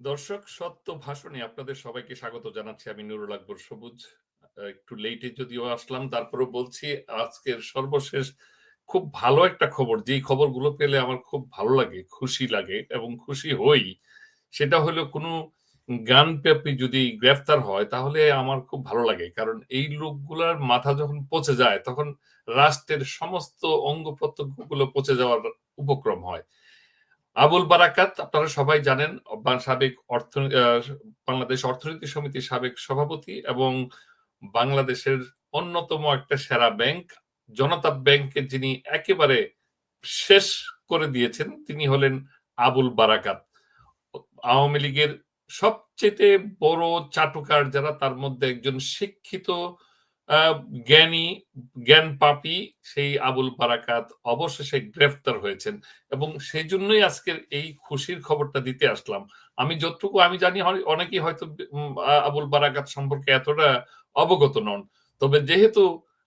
দর্শক, সত্য ভাষণে আপনাদের সবাইকে স্বাগত জানাচ্ছি। আমি নুরুল আকবর সবুজ। একটু লেটে যদিও আসলাম, তারপরেও বলছি আজকের সর্বশেষ খুব ভালো একটা খবর। যেই খবরগুলো পেলে আমার খুব ভালো লাগে, খুশি লাগে এবং খুশি হই। সেটা হলো কোনো গানব্যাপী যদি গ্রেফতার হয়, তাহলে আমার খুব ভালো লাগে। কারণ এই লোকগুলার মাথা যখন পচে যায়, তখন রাষ্ট্রের সমস্ত অঙ্গ প্রত্যঙ্গগুলো পচে যাওয়ার উপক্রম হয়। আবুল বারাকাত, আপনারা সবাই জানেন সাবেক অর্থ বাংলাদেশ অর্থনীতি সমিতির সাবেক সভাপতি এবং বাংলাদেশের অন্যতম একটা সেরা ব্যাংক, জনতা ব্যাংকের যিনি একেবারে শেষ করে দিয়েছেন, তিনি হলেন আবুল বারাকাত। আওয়ামী লীগের সবচেয়ে বড় চাটুকার যারা, তার মধ্যে একজন শিক্ষিত জ্ঞানী, জ্ঞান পাপি সেই আবুল বারাকাত অবশেষে গ্রেফতার হয়েছেন এবং সেই জন্যই আজকের এই খুশির খবরটা দিতে আসলাম। আমি যতটুকু আমি জানি অনেকেই হয়তো আবুল বারাকাত সম্পর্কে এতটা অবগত নন। তবে যেহেতু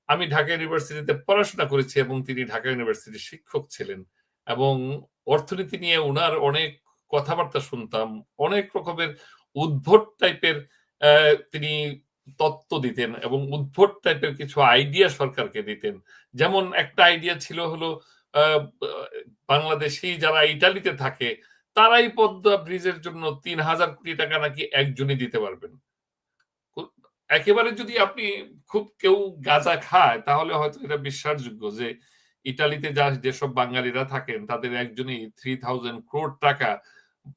আমি ঢাকা ইউনিভার্সিটিতে পড়াশোনা করেছি এবং তিনি ঢাকা ইউনিভার্সিটির শিক্ষক ছিলেন এবং অর্থনীতি নিয়ে ওনার অনেক কথাবার্তা শুনতাম, অনেক রকমের উদ্ভট টাইপের তিনি তত্ত্ব দিতেন এবং উদ্ভট টাইপের কিছু আইডিয়া সরকারকে দিতেন। যেমন একটা আইডিয়া ছিল হলো বাংলাদেশি যারা ইটালিতে থাকে, তারাই পদ্মা ব্রিজের জন্য তিন হাজার কোটি টাকা নাকি একজনই দিতে পারবেন। একেবারে যদি আপনি খুব কেউ গাঁজা খায়, তাহলে হয়তো এটা বিশ্বাসযোগ্য যে ইটালিতে যা যেসব বাঙালিরা থাকেন, তাদের একজনই থ্রি থাউজেন্ড ক্রোড টাকা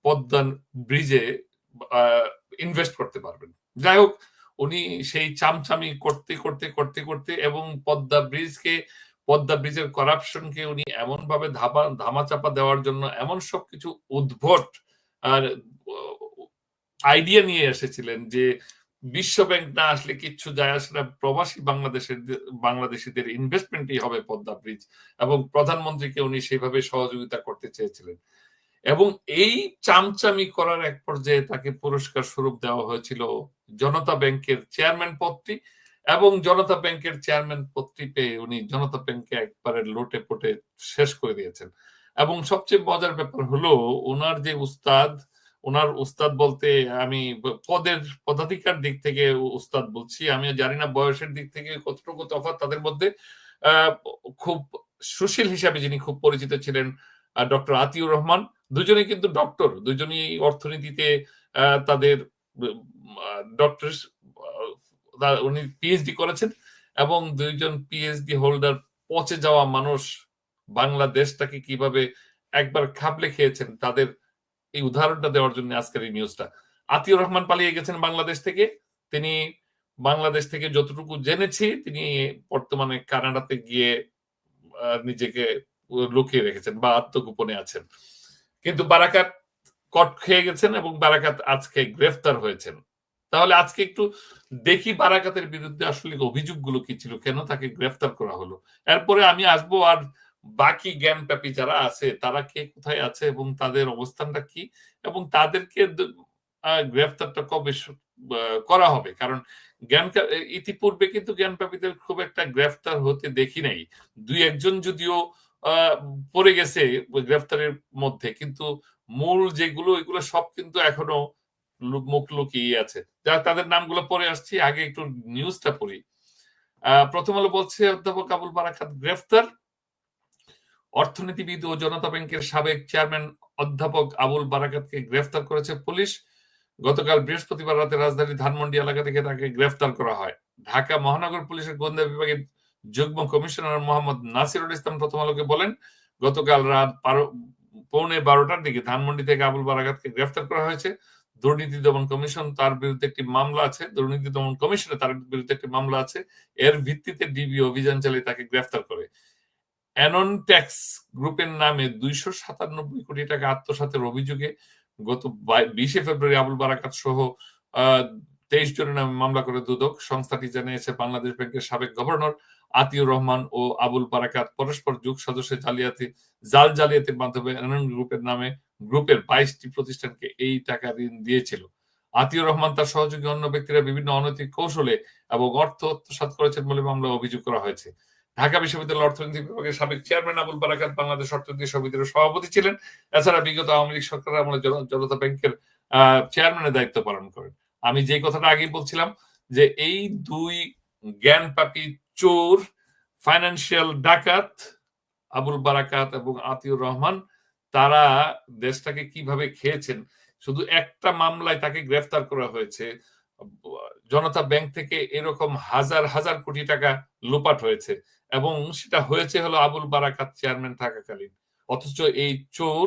পদ্মা ব্রিজে ইনভেস্ট করতে পারবেন। যাই হোক উনি সেই চামচামি করতে করতে করতে করতে এবং পদ্মা ব্রিজকে, পদ্মা ব্রিজের করাপশনকে উনি এমন ভাবে ধাপা, ধামাচাপা দেওয়ার জন্য এমন সবকিছু উদ্ভট আর আইডিয়া নিয়ে এসেছিলেন যে বিশ্ব ব্যাংক না আসলে কিচ্ছু যায় আসে না। প্রবাসী বাংলাদেশের, বাংলাদেশিদের ইনভেস্টমেন্টই হবে পদ্মা ব্রিজ এবং প্রধানমন্ত্রীকে উনি সেভাবে সহযোগিতা করতে চেয়েছিলেন। এবং এই চামচামি করার এক পর্যায়ে তাকে পুরস্কার স্বরূপ দেওয়া হয়েছিল জনতা ব্যাংকের চেয়ারম্যান পদটি এবং জনতা ব্যাংকের চেয়ারম্যান পদটি পেয়ে উনি জনতা ব্যাংকে একবারে লোটে পোটে শেষ করে দিয়েছেন। এবং সবচেয়ে মজার ব্যাপার হলো ওনার যে উস্তাদ ওনার উস্তাদ বলতে আমি পদের পদাধিকার দিক থেকে উস্তাদ বলছি। আমি জানি না বয়সের দিক থেকে কতটুকু তফাৎ তাদের মধ্যে। খুব সুশীল হিসাবে যিনি খুব পরিচিত ছিলেন ডক্টর আতিউর রহমান। দুজনে কিন্তু ডক্টর, দুজনেই অর্থনীতিতে তাদের ডক্টর উনি পিএইচডি করেছেন এবং দুইজন পিএইচডি হোল্ডার পচে যাওয়া মানুষ বাংলাদেশটাকে কীভাবে একবার খাবলে খেয়েছেন, তাদের এই উদাহরণটা দেওয়ার জন্য আজকের এই নিউজটা আতিউর রহমান পালিয়ে গেছেন বাংলাদেশ থেকে। তিনি বাংলাদেশ থেকে যতটুকু জেনেছি, তিনি বর্তমানে কানাডাতে গিয়ে নিজেকে লুকিয়ে রেখেছেন বা আত্মগোপনে আছেন। কিন্তু বারাকাত কট খেয়ে গেছেন এবং বারাকাত আজকে গ্রেফতার হয়েছেন। তাহলে আজকে একটু দেখি বারাকাতের বিরুদ্ধে আসলে অভিযোগগুলো কি ছিল, কেন তাকে গ্রেফতার করা হলো? এরপরে আমি আসব আর বাকি জ্ঞানব্যাপী যারা আছে, তারা কে কোথায় আছে এবং তাদের অবস্থানটা কি? এবং তাদেরকে গ্রেফতারটা কবে করা হবে? কারণ জ্ঞান ইতিপূর্বে কিন্তু জ্ঞানব্যাপীদের খুব একটা গ্রেফতার হতে দেখি নাই। দুই একজন যদিও পড়ে গেছে গ্রেফতারের মধ্যে। কিন্তু মূল যেগুলো এগুলো সব কিন্তু এখনও মুখ লুকিয়ে আছে। যা, তাদের নামগুলো পরে আসছি, আগে একটু নিউজটা পড়ি। প্রথম আলো বলছে, অধ্যাপক আবুল বারাকাত গ্রেফতার। অর্থনীতিবিদ ও জনতা ব্যাংকের সাবেক চেয়ারম্যান অধ্যাপক আবুল বারাকাতকে গ্রেফতার করেছে পুলিশ। গতকাল বৃহস্পতিবার রাতে রাজধানী ধানমন্ডি এলাকা থেকে তাকে গ্রেফতার করা হয়। ঢাকা মহানগর পুলিশের গোয়েন্দা বিভাগের যুগ্ম কমিশনার মোহাম্মদ নাসিরুল ইসলাম প্রথম আলোকে বলেন, গতকাল রাত পৌনে বারোটার দিকে ধানমন্ডি থেকে আবুল বারাকাতকে গ্রেফতার করা হয়েছে। দুর্নীতি দমন কমিশন তার বিরুদ্ধে একটি মামলা আছে, দুর্নীতি দমন কমিশনে তার বিরুদ্ধে একটি মামলা আছে। এর ভিত্তিতে ডিবি অভিযান চালিয়ে তাকে গ্রেফতার করে। অ্যানন ট্যাক্স গ্রুপের নামে দুইশো সাতানব্বই কোটি টাকা আত্মসাতের অভিযোগে গত বিশে ফেব্রুয়ারি আবুল বারাকাত সহ তেইশ জনের নামে মামলা করে দুদক। সংস্থাটি জানিয়েছে, বাংলাদেশ ব্যাংকের সাবেক গভর্নর আতিউর রহমান ও আবুল বারাকাত পরস্পর যুগ সদস্য জালিয়াতি, জাল জালিয়াতির মাধ্যমে অ্যানন গ্রুপের নামে গ্রুপের বাইশটি প্রতিষ্ঠানকে এই টাকা ঋণ দিয়েছিল। আতিউর রহমান তার সহযোগী অন্য ব্যক্তিরা বিভিন্ন অনৈতিক কৌশলে এবং অর্থ আত্মসাৎ করেছেন বলে মামলা অভিযোগ করা হয়েছে। ঢাকা বিশ্ববিদ্যালয়ের অর্থনীতি বিভাগের সাবেক চেয়ারম্যান আবুল বারাকাত বাংলাদেশ অর্থনীতি সমিতির সভাপতি ছিলেন। এছাড়া বিগত আওয়ামী লীগ সরকার আমলে জনতা ব্যাংকের চেয়ারম্যানের দায়িত্ব পালন করেন। আমি যে কথাটা আগেই বলছিলাম যে এই দুই জ্ঞানপাপী চোর ফাইন্যান্সিয়াল ডাকাত আবুল বারাকাত এবং আতিউর রহমান, তারা দেশটাকে কীভাবে খেয়েছেন? শুধু একটা মামলায় তাকে গ্রেফতার করা হয়েছে। জনতা ব্যাংক থেকে এরকম হাজার হাজার কোটি টাকা লোপাট হয়েছে এবং সেটা হয়েছে হলো আবুল বারাকাত চেয়ারম্যান থাকাকালীন। অথচ এই চোর,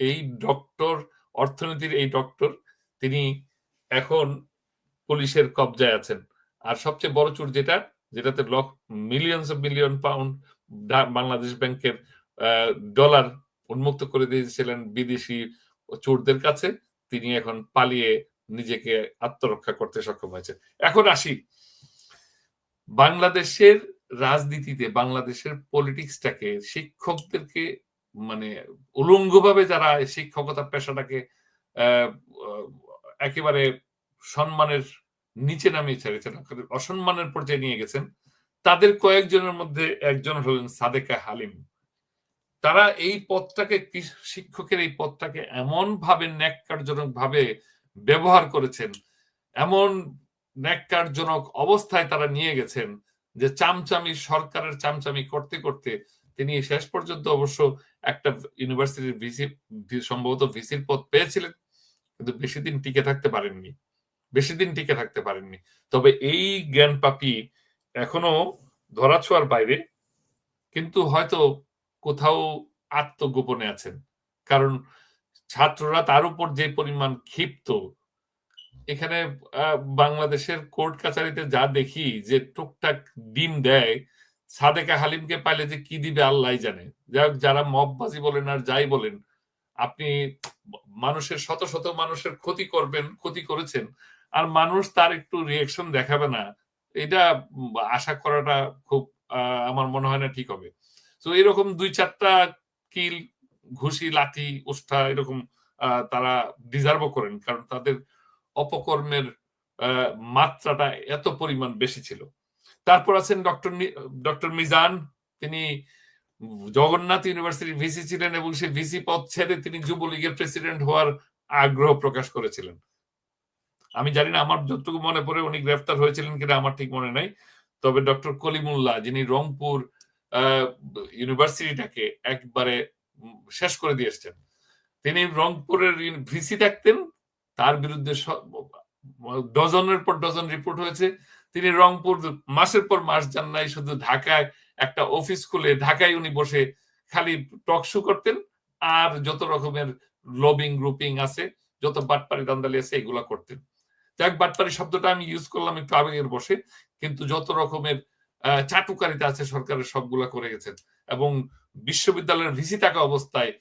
এই ডক্টর অর্থনীতির এই ডক্টর তিনি এখন পুলিশের কবজায় আছেন। আর সবচেয়ে বড় চোর যেটা, যেটাতে lock millions of million pound Bangladesh ব্যাংকের ডলার উন্মুক্ত করে দিয়েছিলেন বিদেশি চোরদের কাছে। তিনি এখন পালিয়ে নিজেকে আত্মরক্ষা করতে সক্ষম হয়েছে এখন আসি বাংলাদেশের রাজনীতিতে, বাংলাদেশের পলিটিক্সটাকে শিক্ষকদেরকে মানে উলঙ্গভাবে যারা শিক্ষকতা পেশাটাকে একেবারে সম্মানের নিচে নামিয়ে ছেড়েছেন, অসম্মানের পর্যায়ে নিয়ে গেছেন। তাদের কয়েকজনের মধ্যে একজন হলেন সাদেকা হালিম। তারা এই পথটাকে শিক্ষকের এই পথটাকে এমন ভাবে ন্যাক্কারজনক ভাবে ব্যবহার করেছেন, এমন ন্যাক্কারজনক অবস্থায় তারা নিয়ে গেছেন যে চামচামি, সরকারের চামচামি করতে করতে তিনি শেষ পর্যন্ত অবশ্য একটা ইউনিভার্সিটির ভিসি, সম্ভবত ভিসির পদ পেয়েছিলেন। কিন্তু বেশি দিন টিকে থাকতে পারেননি। বেশি দিন টিকে থাকতে পারেননি। তবে এই জ্ঞান পাপি এখনও ধরাছোঁয়ার বাইরে, কিন্তু হয়তো কোথাও আত্মগোপনে আছেন। কারণ ছাত্ররা তার উপর যে পরিমাণ ক্ষিপ্ত, এখানে বাংলাদেশের কোর্ট কাছারিতে যা দেখি যে টুকটাক ডিম দেয়, সাদেকা হালিমকে পাইলে যে কি দিবে আল্লাহ জানে। যারা মববাজি বলেন আর যাই বলেন আপনি মানুষের শত শত মানুষের ক্ষতি করবেন, ক্ষতি করেছেন, আর মানুষ তার একটু রিয়েকশন দেখাবে না, এটা আশা করাটা খুব আমার মনে হয় না ঠিক হবে। তো এরকম দুই চারটা কিল, ঘুষি লাঠি উষ্ঠা এরকম তারা ডিজার্ভও করেন, কারণ তাদের অপকর্মের মাত্রাটা এত পরিমাণ বেশি ছিল। তারপর আছেন ডক্টর ডক্টর মিজান, তিনি জগন্নাথ ইউনিভার্সিটির ভিসি ছিলেন এবং সেই ভিসি পদ ছেড়ে তিনি যুবলীগের প্রেসিডেন্ট হওয়ার আগ্রহ প্রকাশ করেছিলেন। আমি জানি না, আমার যতটুকু মনে পড়ে উনি গ্রেফতার হয়েছিলেন কিনা আমার ঠিক মনে নাই। তবে ডক্টর কলিমুল্লাহ, যিনি রংপুর ইউনিভার্সিটিটাকে একবারে শেষ করে দিয়ে এসছেন, তিনি রংপুরের ভিসি থাকতেন তার বিরুদ্ধে ডজনের পর ডজন রিপোর্ট হয়েছে। তিনি রংপুর মাসের পর মাস যান নাই, শুধু ঢাকায় একটা অফিস খুলে ঢাকায় উনি বসে খালি টক শো করতেন, আর যত রকমের লবিং গ্রুপিং আছে, যত বাটপারি দান্দালি আছে, এগুলা করতেন। যাক বাটপারি শব্দটা আমি ইউজ করলাম একটু আবেগের বসে, কিন্তু যত রকমের চাটুকারিতা আছে, সরকারের সবগুলা করে গেছেন। এবং বিশ্ববিদ্যালয়ের ভিসি থাকা অবস্থায়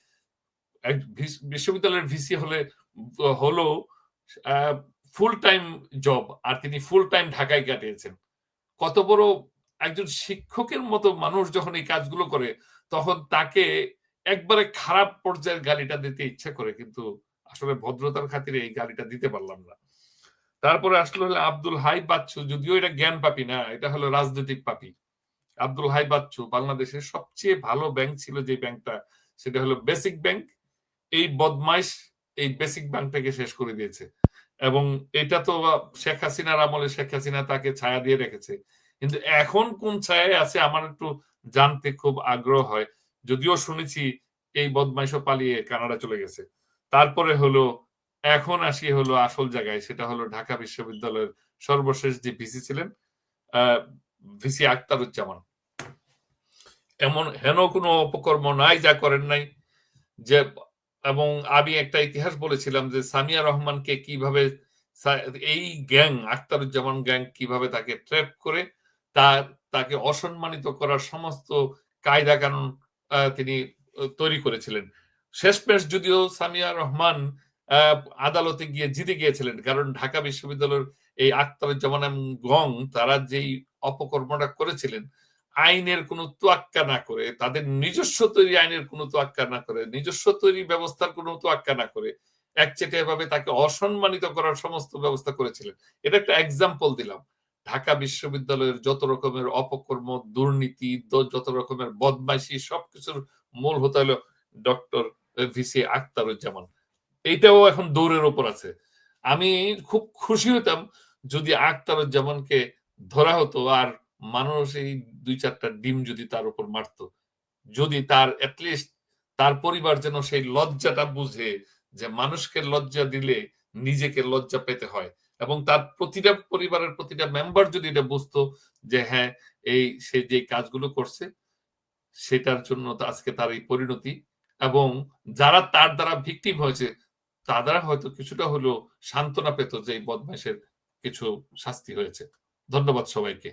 বিশ্ববিদ্যালয়ের ভিসি হলে হলো ফুল টাইম জব আর তিনি ফুল টাইম ঢাকায় কাটিয়েছেন। কত বড় একজন শিক্ষকের মতো মানুষ যখন এই কাজগুলো করে, তখন তাকে একবারে খারাপ পর্যায়ের গালিটা দিতে ইচ্ছা করে, কিন্তু আসলে ভদ্রতার খাতিরে এই গালিটা দিতে পারলাম না। তারপরে আসলো হলো আব্দুল হাই বাচ্চু, যদিও এটা জ্ঞান পাপি না, এটা হলো রাজনৈতিক পাপি। আব্দুল হাই বাচ্চু বাংলাদেশের সবচেয়ে ভালো ব্যাংক ছিল যে ব্যাংকটা, সেটা হলো বেসিক ব্যাংক। এই বদমাইশ এই বেসিক ব্যাংকটাকে শেষ করে দিয়েছে। এবং এটা তো শেখ হাসিনার আমলে শেখ হাসিনা তাকে ছায়া দিয়ে রেখেছে। কিন্তু এখন কোন ছায়ায় আছে আমার একটু জানতে খুব আগ্রহ হয়। যদিও শুনেছি এই বদমাইশও পালিয়ে কানাডা চলে গেছে। তারপরে হলো, এখন আসি হলো আসল জায়গায়, সেটা হলো ঢাকা বিশ্ববিদ্যালয়ের সর্বশেষ যে ভিসি ছিলেন ভিসি আক্তারুজ্জামান এমন হেন কোনো অপকর্ম নাই, যা করেন নাই। যে, এবং আমি একটা ইতিহাস বলেছিলাম যে সামিয়া রহমানকে কীভাবে এই গ্যাং আক্তারুজ্জামান গ্যাং কীভাবে তাকে ট্র্যাপ করে তার তাকে অসম্মানিত করার সমস্ত কায়দা কানুন তিনি তৈরি করেছিলেন। শেষমেশ যদিও সামিয়া রহমান আদালতে গিয়ে জিতে গিয়েছিলেন, কারণ ঢাকা বিশ্ববিদ্যালয়ের এই আক্তারুজ্জামান গং, তারা যেই অপকর্মটা করেছিলেন, আইনের কোনো তোয়াক্কা না করে, তাদের নিজস্ব তৈরি আইনের কোনো তোয়াক্কা না করে, নিজস্ব তৈরি ব্যবস্থার কোনো তোয়াক্কা না করে একচেটিয়া ভাবে তাকে অসম্মানিত করার সমস্ত ব্যবস্থা করেছিলেন। এটা একটা এক্সাম্পল দিলাম। ঢাকা বিশ্ববিদ্যালয়ের যত রকমের অপকর্ম, দুর্নীতি যত রকমের বদমাইশি, সবকিছুর মূল হতে হলো ডক্টর ভিসি আখতারুজ্জামান। এইটাও এখন দৌড়ের ওপর আছে। আমি খুব খুশি হতাম যদি আখতারুজ্জামানকে ধরা হতো আর মানুষ এই দুই চারটা ডিম যদি তার উপর মারতো। যদি তার অ্যাটলিস্ট তার পরিবার যেন সেই লজ্জাটা বুঝে যে মানুষকে লজ্জা দিলে নিজেকে লজ্জা পেতে হয়। এবং তার প্রতিটা পরিবারের প্রতিটা মেম্বার যদি এটা বুঝতো যে হ্যাঁ এই সে যে কাজগুলো করছে, সেটার জন্য আজকে তার এই পরিণতি। এবং যারা তার দ্বারা ভিকটিম হয়েছে, তারা হয়তো কিছুটা হলেও সান্ত্বনা পেত যে এই বদমাইশের কিছু শাস্তি হয়েছে। ধন্যবাদ সবাইকে।